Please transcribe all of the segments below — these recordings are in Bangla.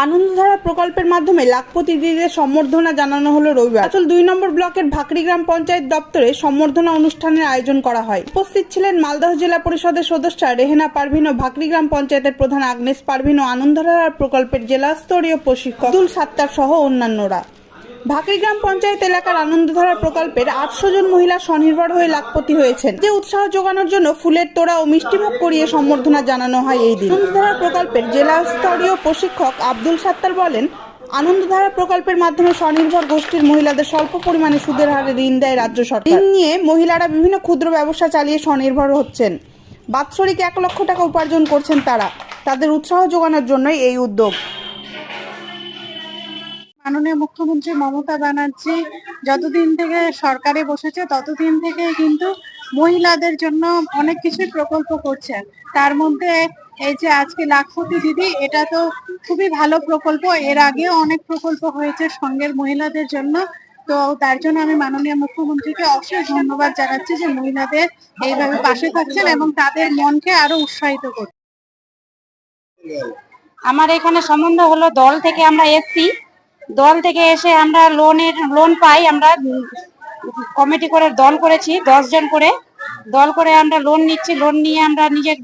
আনন্দধারা প্রকল্পের মাধ্যমে লাখপতিদের সম্বর্ধনা জানানো হলো রবিবার। আসল দুই নম্বর ব্লকের ভাকরি গ্রাম পঞ্চায়েত দপ্তরে সম্বর্ধনা অনুষ্ঠানের আয়োজন করা হয়। উপস্থিত ছিলেন মালদহ জেলা পরিষদের সদস্য রেহেনা পারভিন ও ভাকরি গ্রাম পঞ্চায়েতের প্রধান আগ্নেস পারভিন ও আনন্দধারা প্রকল্পের জেলা স্তরীয় প্রশিক্ষক সাত্তার সহ অন্যান্যরা। ভাকরি গ্রাম পঞ্চায়েত এলাকার আনন্দধারা প্রকল্পের আটশো জন মহিলা স্বনির্ভর হয়ে লাখপতি হয়েছেন। যে উৎসাহ যোগানোর জন্য ফুলের তোড়া ও মিষ্টিমুখ করিয়ে সম্বর্ধনা জানানো হয় এই দিন। আনন্দধারা প্রকল্পের জেলা স্তরীয় প্রশিক্ষক আব্দুল সাত্তার বলেন আনন্দধারা প্রকল্পের মাধ্যমে স্বনির্ভর গোষ্ঠীর মহিলাদের স্বল্প পরিমাণে সুদের হারে ঋণ দেয় রাজ্য সরকার। ঋণ নিয়ে মহিলারা বিভিন্ন ক্ষুদ্র ব্যবসা চালিয়ে স্বনির্ভর হচ্ছেন। বাৎসরিক এক লক্ষ টাকা উপার্জন করছেন তারা। তাদের উৎসাহ যোগানোর জন্যই এই উদ্যোগ। মাননীয় মুখ্যমন্ত্রী মমতা ব্যানার্জি যতদিন থেকে সরকারে বসেছে, ততদিন থেকে কিন্তু মহিলাদের জন্য অনেক কিছুই প্রকল্প করছেন। তার মধ্যে এই যে আজকে লাখপতি দিদি, এটা তো খুবই ভালো প্রকল্প। এর আগেও অনেক প্রকল্প হয়েছে সঙ্গের মহিলাদের জন্য। তো তার জন্য আমি মাননীয় মুখ্যমন্ত্রীকে অবশ্যই ধন্যবাদ জানাচ্ছি যে মহিলাদের এইভাবে পাশে থাকছেন এবং তাদের মনকে আরও উৎসাহিত করছেন। আমার এখানে সম্বন্ধ হলো দল থেকে আমরা এসছি। দল থেকে এসে আমরা লোনের লোন পাই আমরা কমিটি করে দল করেছি জন করে। দল করে আমরা লোন নিচ্ছি লোন নিয়ে আমরা নিজের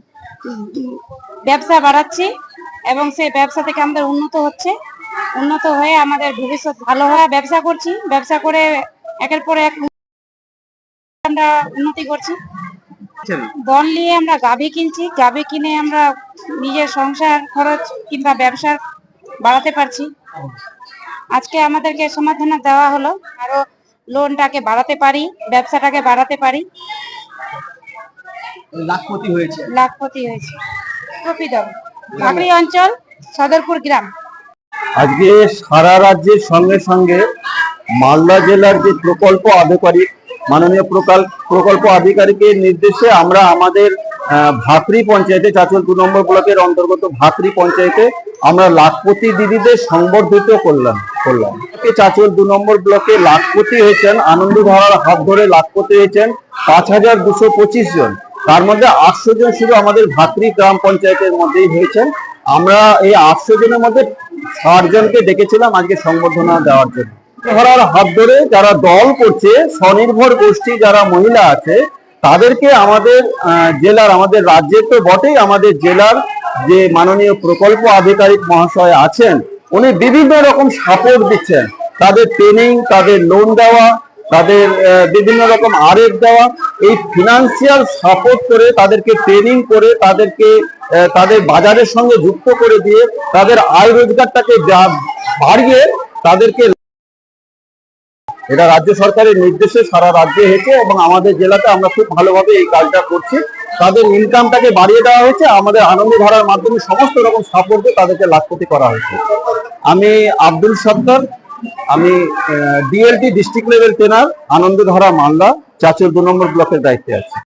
ব্যবসা বাড়াচ্ছি এবং সেই ব্যবসা থেকে আমাদের উন্নত হচ্ছে। উন্নত হয়ে আমাদের ভবিষ্যৎ ভালো হয় ব্যবসা করছি। ব্যবসা করে একের পর এক আমরা উন্নতি করছি। দল নিয়ে আমরা গাভী কিনছি। গাভী কিনে আমরা নিজের সংসার খরচ কিংবা ব্যবসা বাড়াতে পারছি। আজকে আমাদেরকে সমাধান দেওয়া হলো আরও লোনটাকে বাড়াতে পারি ব্যবসাটাকে বাড়াতে পারি। লাখপতি হয়েছে। লাখপতি হয়েছে। প্রফিদম ভাগড়ি অঞ্চল সদরপুর গ্রাম। আজকে সারা রাজ্যের সঙ্গে সঙ্গে মালদা জেলার যে প্রকল্প আধিকারিক মাননীয় প্রকল্প প্রকল্প আধিকারিকের নির্দেশে আমরা আমাদের ভাকরি পঞ্চায়েতে চাচল দু নম্বর ব্লকের অন্তর্গত ভাকরি পঞ্চায়েতে আমরা লাখপতি দিদিদের সংবর্ধিত করলাম করলাম। চাচল দু নম্বর ব্লকে লাখপতি হয়েছেন, আনন্দধারার হাত ধরে লাখপতি হয়েছেন, পাঁচ হাজার দুশো পঁচিশ জন। তার মধ্যে আটশো জন শুধু আমাদের ভাকরি গ্রাম পঞ্চায়েতের মধ্যেই হয়েছেন। আমরা এই আটশো জনের মধ্যে জনকে ডেকেছিলাম আজকে সংবর্ধনা দেওয়ার জন্য। ধরার হাত ধরে যারা দল করছে, স্বনির্ভর গোষ্ঠী যারা মহিলা আছে, তাদেরকে আমাদের জেলার, আমাদের রাজ্যের তো বটেই আমাদের জেলার যে মাননীয় প্রকল্প আধিকারিক মহাশয় আছেন, উনি বিভিন্ন রকম সাপোর্ট দিচ্ছেন। তাদের ট্রেনিং তাদের লোন দেওয়া, তাদের বিভিন্ন রকম আরেক দেওয়া, এই ফিনান্সিয়াল সাপোর্ট করে তাদেরকে ট্রেনিং করে তাদেরকে তাদের বাজারের সঙ্গে যুক্ত করে দিয়ে তাদের আয় রোজগারটাকে বাড়িয়ে তাদেরকে এটা রাজ্য সরকারের নির্দেশে সারা রাজ্যে হয়েছে এবং আমাদের জেলাতে আমরা খুব ভালোভাবে এই কাজটা করছি। তাদের ইনকামটাকে বাড়িয়ে দেওয়া হয়েছে, আমাদের আনন্দ ধারার মাধ্যমে সমস্ত রকম সাপোর্টে তাদেরকে লাখপতি করা হয়েছে। আমি আব্দুল সত্তর, আমি DLT district level trainer Anandadhara Malda, চাচুর দু নম্বর ব্লকের দায়িত্বে আছি।